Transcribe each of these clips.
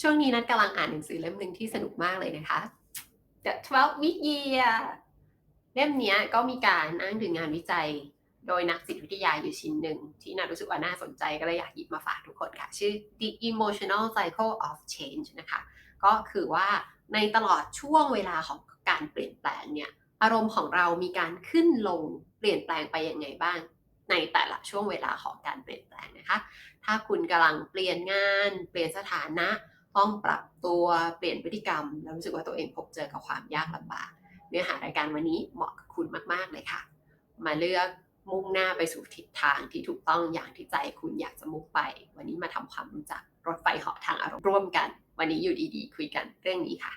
ช่วงนี้นัดกำลังอ่านหนังสือเล่มหนึ่งที่สนุกมากเลยนะคะ The 12 Week Year เล่มนี้ก็มีการอ้างถึงงานวิจัย โดยนักจิตวิทยาอยู่ชิ้นหนึ่ง ที่น่ารู้สึกว่าน่าสนใจก็เลยอยากหยิบมาฝากทุกคนค่ะ ชื่อ The Emotional Cycle of Change นะคะ ก็คือว่าในตลอดช่วงเวลาของการเปลี่ยนแปลงเนี่ยอารมณ์ของเรามีการขึ้นลงเปลี่ยนแปลงไปยังไงบ้าง ในแต่ละช่วงเวลาของการเปลี่ยนแปลงนะคะ ถ้าคุณกำลังเปลี่ยนงาน เปลี่ยนสถานะ ต้องปรับตัวเปลี่ยนพฤติกรรม แล้วรู้สึกว่าตัวเองพบเจอกับความยากลำบาก เนื้อหารายการวันนี้เหมาะกับคุณมากๆเลยค่ะ มาเลือกมุ่งหน้าไปสู่ทิศทางที่ถูกต้องอย่างที่ใจคุณอยากจะมุ่งไป วันนี้มาทำความรู้จักรถไฟเหาะทางอารมณ์ร่วมกัน วันนี้อยู่ดีๆ คุยกันเรื่องนี้ค่ะ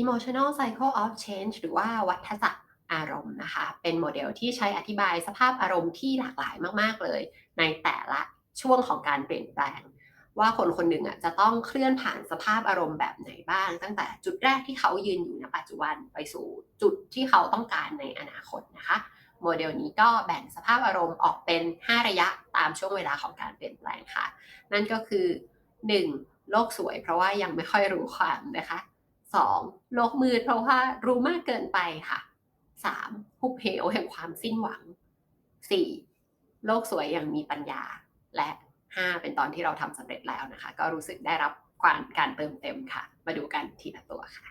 Emotional Cycle of Change หรือว่าวัฏจักรอารมณ์นะคะ เป็นโมเดลที่ใช้อธิบายสภาพอารมณ์ที่หลากหลายมาก ๆ เลย ในแต่ละช่วงของการเปลี่ยนแปลง ว่าคนคนหนึ่งอะจะต้องเคลื่อนผ่านสภาพอารมณ์แบบไหนบ้าง ตั้งแต่จุดแรกที่เขายืนอยู่ในปัจจุบันไปสู่จุดที่เขาต้องการในอนาคตนะคะ โมเดลนี้ก็แบ่งสภาพอารมณ์ออกเป็น 5 ระยะตามช่วงเวลาของการเปลี่ยนแปลงค่ะ นั่นก็คือ 1. โลกสวยเพราะว่ายังไม่ค่อยรู้ความนะคะ 2. โลกมืดเพราะว่ารู้มากเกินไปค่ะ 3. หุบเหวแห่งความสิ้นหวัง 4. โลกสวยอย่างมีปัญญาและ 5 เป็นตอนที่เราทำสำเร็จแล้วนะคะ ก็รู้สึกได้รับความการเติมเต็มค่ะ มาดูกันทีละตัวค่ะ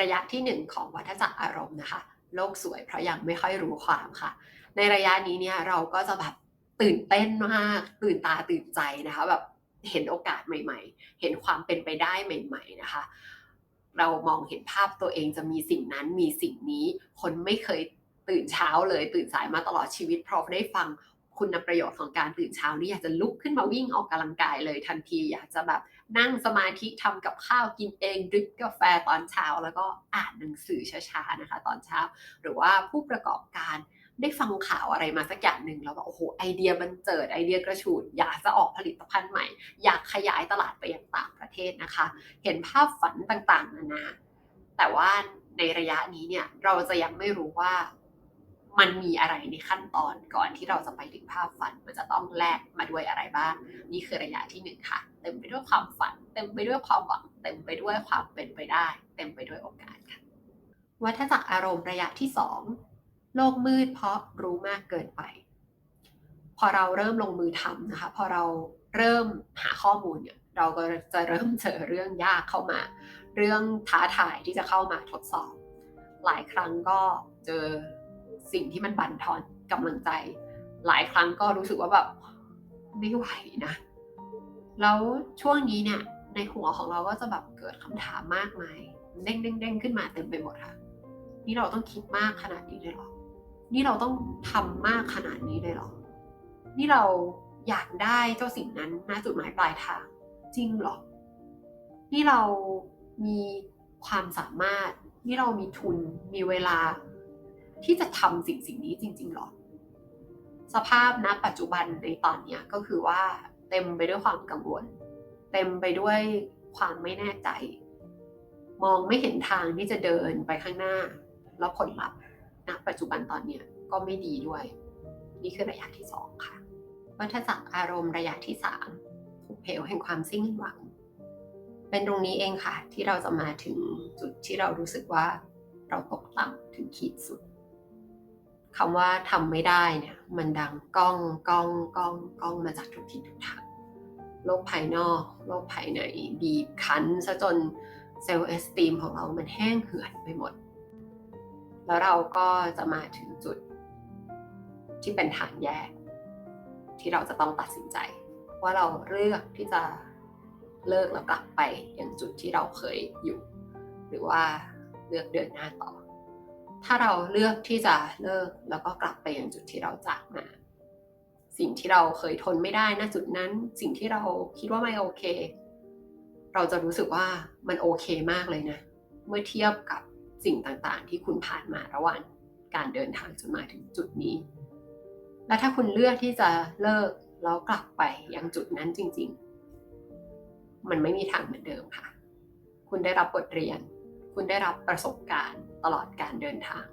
ระยะที่ 1 ของวัฏจักรอารมณ์นะคะ โลกสวยเพราะยังไม่ค่อยรู้ความค่ะ ในระยะนี้เนี่ยเราก็จะแบบตื่นเต้นมากตื่นตาตื่นใจนะคะแบบเห็นโอกาสใหม่ ๆ เห็นความเป็นไปได้ใหม่ ๆนะคะ เรามองเห็นภาพตัวเองจะมีสิ่งนั้นมีสิ่งนี้ คนไม่เคยตื่นเช้าเลยตื่นสายมาตลอดชีวิตเพราะได้ฟัง คุณประโยชน์ของการตื่นเช้านี่อยากจะลุกขึ้นมาวิ่งออกกำลังกายเลยทันที อยากจะแบบนั่งสมาธิทำกับข้าวกินเองดริปกาแฟตอนเช้า แล้วก็อ่านหนังสือช้าๆนะคะ ตอนเช้า หรือว่าผู้ประกอบการได้ฟังข่าวอะไรมาสักอย่างหนึ่งแล้วแบบโอ้โหไอเดียมันเจิดไอเดียกระฉูด อยากจะออกผลิตภัณฑ์ใหม่ อยากขยายตลาดไปยังต่างประเทศนะคะ เห็นภาพฝันต่างๆนานาแต่ว่าในระยะนี้เนี่ยเราจะยังไม่รู้ว่า มันมีอะไรในขั้นตอนก่อนที่เราจะไปถึงภาพฝัน มันจะต้องแลกมาด้วยอะไรบ้าง นี่คือระยะที่หนึ่งค่ะ เต็มไปด้วยความฝัน เต็มไปด้วยความหวัง เต็มไปด้วยความเป็นไปได้ เต็มไปด้วยโอกาสค่ะ วัฏจักรอารมณ์ระยะที่สองโลกมืดเพราะรู้มากเกินไป พอเราเริ่มลงมือทำนะคะ พอเราเริ่มหาข้อมูลเนี่ยเราก็จะเริ่มเจอเรื่องยากเข้ามา เรื่องท้าทายที่จะเข้ามาทดสอบ หลายครั้งก็เจอ สิ่งที่มันบั่นทอนกำลังใจ หลายครั้งก็รู้สึกว่าแบบไม่ไหวนะ แล้วช่วงนี้เนี่ยในหัวของเราก็จะแบบเกิดคำถามมากมายเด้งเด้งเด้งขึ้นมาเต็มไปหมดค่ะ นี่เราต้องคิดมากขนาดนี้เลยหรอ นี่เราต้องทำมากขนาดนี้เลยหรอ นี่เราอยากได้เจ้าสิ่งนั้นณจุดหมายปลายทาง จริงหรอ นี่เรามีความสามารถ นี่เรามีทุน มีเวลา ที่จะทำสิ่งสิ่งนี้จริง ๆหรอ สภาพณปัจจุบันในตอนนี้ก็คือว่าเต็มไปด้วยความกังวล เต็มไปด้วยความไม่แน่ใจ มองไม่เห็นทางที่จะเดินไปข้างหน้า แล้วผลลัพธ์ณปัจจุบันตอนนี้ก็ไม่ดีด้วย นี่คือระยะที่สองค่ะวัฏจักรอารมณ์ระยะที่สามผูกเพลแห่งความสิ้นหวัง เป็นตรงนี้เองค่ะ ที่เราจะมาถึงจุดที่เรารู้สึกว่าเราตกต่ำถึงขีดสุด คำว่าทำไม่ได้เนี่ยมันดังก้องก้องก้องก้องมาจากทุกทิศทุกทางโลกภายนอกโลกภายในบีบคั้นซะจนเซลล์เอสตีมของเรามันแห้งเหือดไปหมด แล้วเราก็จะมาถึงจุดที่เป็นทางแยก ที่เราจะต้องตัดสินใจ ว่าเราเลือกที่จะเลิกแล้วกลับไปยังจุดที่เราเคยอยู่ หรือว่าเลือกเดินหน้าต่อ ถ้าเราเลือกที่จะเลิกแล้วก็กลับไปยังจุดที่เราจากมา สิ่งที่เราเคยทนไม่ได้ณจุดนั้น สิ่งที่เราคิดว่าไม่โอเค เราจะรู้สึกว่ามันโอเคมากเลยนะ เมื่อเทียบกับสิ่งต่างๆ ที่คุณผ่านมาระหว่างการเดินทางจนมาถึงจุดนี้ และถ้าคุณเลือกที่จะเลิกแล้วกลับไปยังจุดนั้นจริง ๆ มันไม่มีทางเหมือนเดิมค่ะ คุณได้รับบทเรียน คุณได้รับประสบการณ์ตลอดการเดินทาง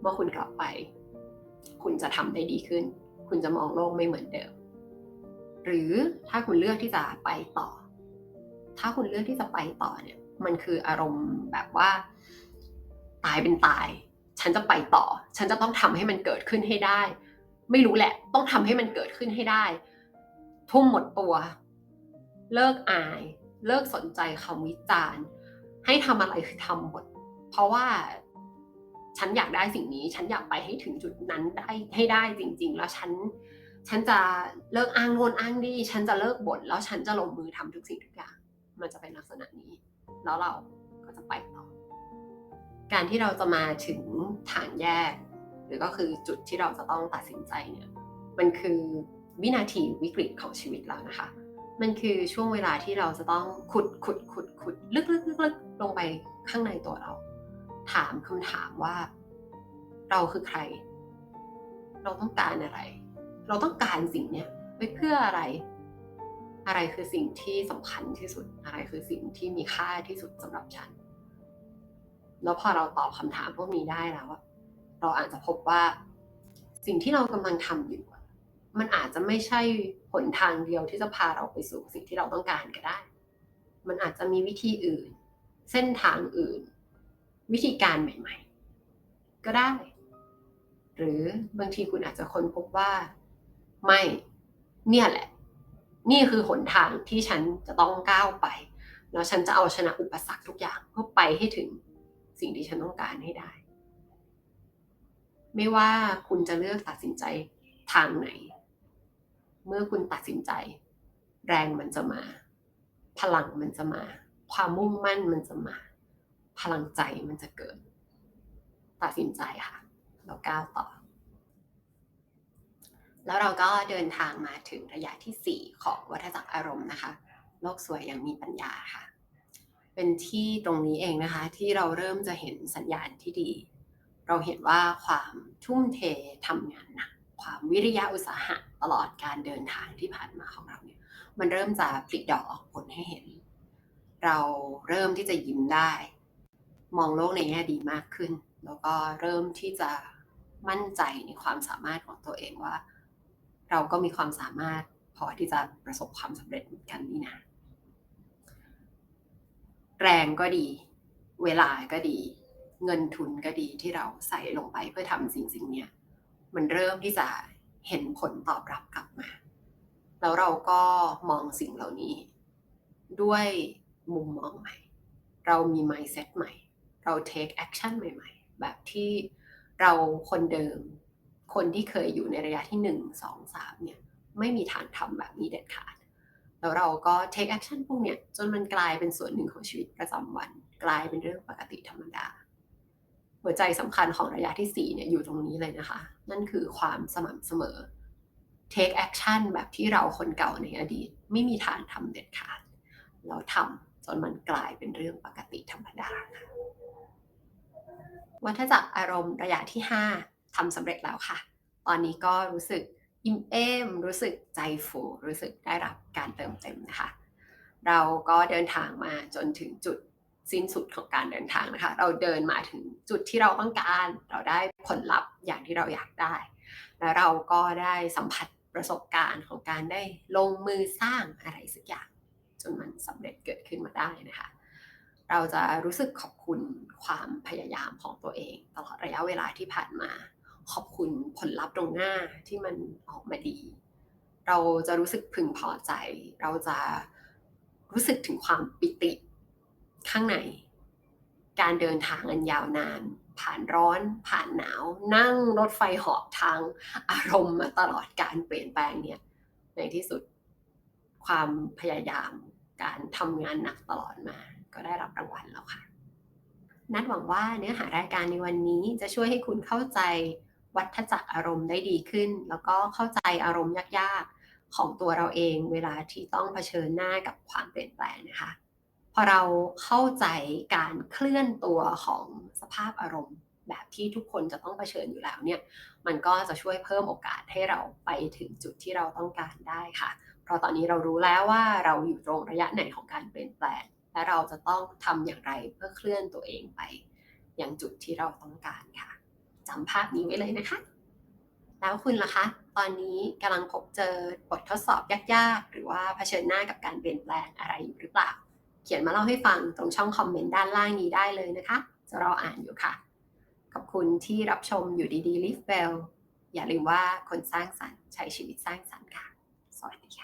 เมื่อคุณกลับไป คุณจะทำได้ดีขึ้น คุณจะมองโลกไม่เหมือนเดิม หรือถ้าคุณเลือกที่จะไปต่อ ถ้าคุณเลือกที่จะไปต่อเนี่ย มันคืออารมณ์แบบว่า ตายเป็นตาย ฉันจะไปต่อ ฉันจะต้องทำให้มันเกิดขึ้นให้ได้ ไม่รู้แหละ ต้องทำให้มันเกิดขึ้นให้ได้ ทุ่มหมดตัว เลิกอาย เลิกสนใจคำวิจารณ์ ให้ทำอะไรคือทำหมด เพราะว่าฉันอยากได้สิ่งนี้ ฉันอยากไปให้ถึงจุดนั้นได้ให้ได้จริง ๆ แล้วฉันฉันจะเลิกอ้างโน่นอ้างนี่ฉันจะเลิกบ่นแล้วฉันจะลงมือทำทุกสิ่งทุกอย่าง มันจะเป็นลักษณะนี้ แล้วเราก็จะไปต่อ การที่เราจะมาถึงทางแยก หรือก็คือจุดที่เราจะต้องตัดสินใจเนี่ย มันคือวินาทีวิกฤตของชีวิตเรานะคะ มันคือช่วงเวลาที่เราจะต้องขุดขุดขุดขุดลึกลึกลึก ลงไปข้างในตัวเรา ถามคำถามว่า เราคือใคร เราต้องการอะไร เราต้องการสิ่งเนี้ยไปเพื่ออะไร อะไรคือสิ่งที่สำคัญที่สุด อะไรคือสิ่งที่มีค่าที่สุดสำหรับฉัน แล้วพอเราตอบคำถามพวกนี้ได้แล้วเราอาจจะพบว่า สิ่งที่เรากำลังทำอยู่มันอาจจะไม่ใช่หนทางเดียวที่จะพาเราไปสู่สิ่งที่เราต้องการก็ได้ มันอาจจะมีวิธีอื่น เส้นทางอื่น วิธีการใหม่ ๆ ก็ได้ หรือบางทีคุณอาจจะค้นพบว่า ไม่เนี่ยแหละ นี่คือหนทางที่ฉันจะต้องก้าวไป แล้วฉันจะเอาชนะอุปสรรคทุกอย่างเพื่อไปให้ถึงสิ่งที่ฉันต้องการให้ได้ ไม่ว่าคุณจะเลือกตัดสินใจทางไหน เมื่อคุณตัดสินใจ แรงมันจะมา พลังมันจะมา ความมุ่งมั่นมันจะมา พลังใจมันจะเกิด ตัดสินใจค่ะแล้วก้าวต่อ แล้วเราก็เดินทางมาถึงระยะที่ 4 ของวัฏจักรอารมณ์นะคะ โลกสวยอย่างมีปัญญาค่ะ เป็นที่ตรงนี้เองนะคะ ที่เราเริ่มจะเห็นสัญญาณที่ดี เราเห็นว่าความทุ่มเททำงานหนักความวิริยะอุตสาหะตลอดการเดินทางที่ผ่านมาของเราเนี่ย มันเริ่มจะผลิดอกออกผลให้เห็น เราเริ่มที่จะยิ้มได้ มองโลกในแง่ดีมากขึ้น แล้วก็เริ่มที่จะมั่นใจในความสามารถของตัวเองว่า เราก็มีความสามารถพอที่จะประสบความสำเร็จเหมือนกันนี่นะแรงก็ดี เวลาก็ดี เงินทุนก็ดีที่เราใส่ลงไปเพื่อทำสิ่งสิ่งเนี้ยมันเริ่มที่จะเห็นผลตอบรับกลับมา แล้วเราก็มองสิ่งเหล่านี้ ด้วย มุมมองใหม่ เรามี mindset ใหม่ เรา take action ใหม่ ๆ แบบที่เราคนเดิม คนที่เคยอยู่ในระยะที่หนึ่งสองสามเนี่ยไม่มีทางทำแบบนี้เด็ดขาด แล้วเราก็ take action พวกเนี้ยจนมันกลายเป็นส่วนหนึ่งของชีวิตประจำวัน กลายเป็นเรื่องปกติธรรมดา หัวใจสำคัญของระยะที่4เนี่ยอยู่ตรงนี้เลยนะคะ นั่นคือความสม่ำเสมอ take action แบบที่เราคนเก่าในอดีต ไม่มีทางทำเด็ดขาด เราทำ จนมันกลายเป็นเรื่องปกติธรรมดาค่ะวัฏจักรอารมณ์ระยะที่ 5ทำสำเร็จแล้วค่ะ ตอนนี้ก็รู้สึกอิ่มเอมรู้สึกใจฟูรู้สึกได้รับการเติมเต็มนะคะ เราก็เดินทางมาจนถึงจุดสิ้นสุดของการเดินทางนะคะ เราเดินมาถึงจุดที่เราต้องการ เราได้ผลลัพธ์อย่างที่เราอยากได้ และเราก็ได้สัมผัสประสบการณ์ของการได้ลงมือสร้างอะไรสักอย่าง จนมันสำเร็จเกิดขึ้นมาได้นะคะ เราจะรู้สึกขอบคุณความพยายามของตัวเอง ตลอดระยะเวลาที่ผ่านมา ขอบคุณผลลัพธ์ตรงหน้าที่มันออกมาดี เราจะรู้สึกพึงพอใจ เราจะรู้สึกถึงความปิติข้างใน การเดินทางอันยาวนาน ผ่านร้อนผ่านหนาว นั่งรถไฟหาะทางอารมณ์มาตลอดการเปลี่ยนแปลงเนี่ยในที่สุดความพยายาม การทำงานหนักตลอดมา ก็ได้รับรางวัลแล้วค่ะ นัดหวังว่าเนื้อหารายการในวันนี้จะช่วยให้คุณเข้าใจวัฏจักรอารมณ์ได้ดีขึ้น แล้วก็เข้าใจอารมณ์ยากๆ ของตัวเราเองเวลาที่ต้องเผชิญหน้ากับความเปลี่ยนแปลงนะคะ พอเราเข้าใจการเคลื่อนตัวของสภาพอารมณ์ แบบที่ทุกคนจะต้องเผชิญอยู่แล้วเนี่ย มันก็จะช่วยเพิ่มโอกาสให้เราไปถึงจุดที่เราต้องการได้ค่ะ เพราะตอนนี้เรารู้แล้วว่าเราอยู่ตรงระยะไหนของการเปลี่ยนแปลง และเราจะต้องทำอย่างไรเพื่อเคลื่อนตัวเองไป อย่างจุดที่เราต้องการค่ะจำภาพนี้ไว้เลยนะคะ แล้วคุณล่ะคะ ตอนนี้กำลังพบเจอบททดสอบยากๆ หรือว่าเผชิญหน้ากับการเปลี่ยนแปลงอะไรอยู่หรือเปล่า เขียนมาเล่าให้ฟังตรงช่องคอมเมนต์ด้านล่างนี้ได้เลยนะคะจะรออ่านอยู่ค่ะ ขอบคุณที่รับชมอยู่ดีๆ Live Well อย่าลืมว่าคนสร้างสรรค์ใช้ชีวิตสร้างสรรค์ค่ะ สวัสดีค่ะ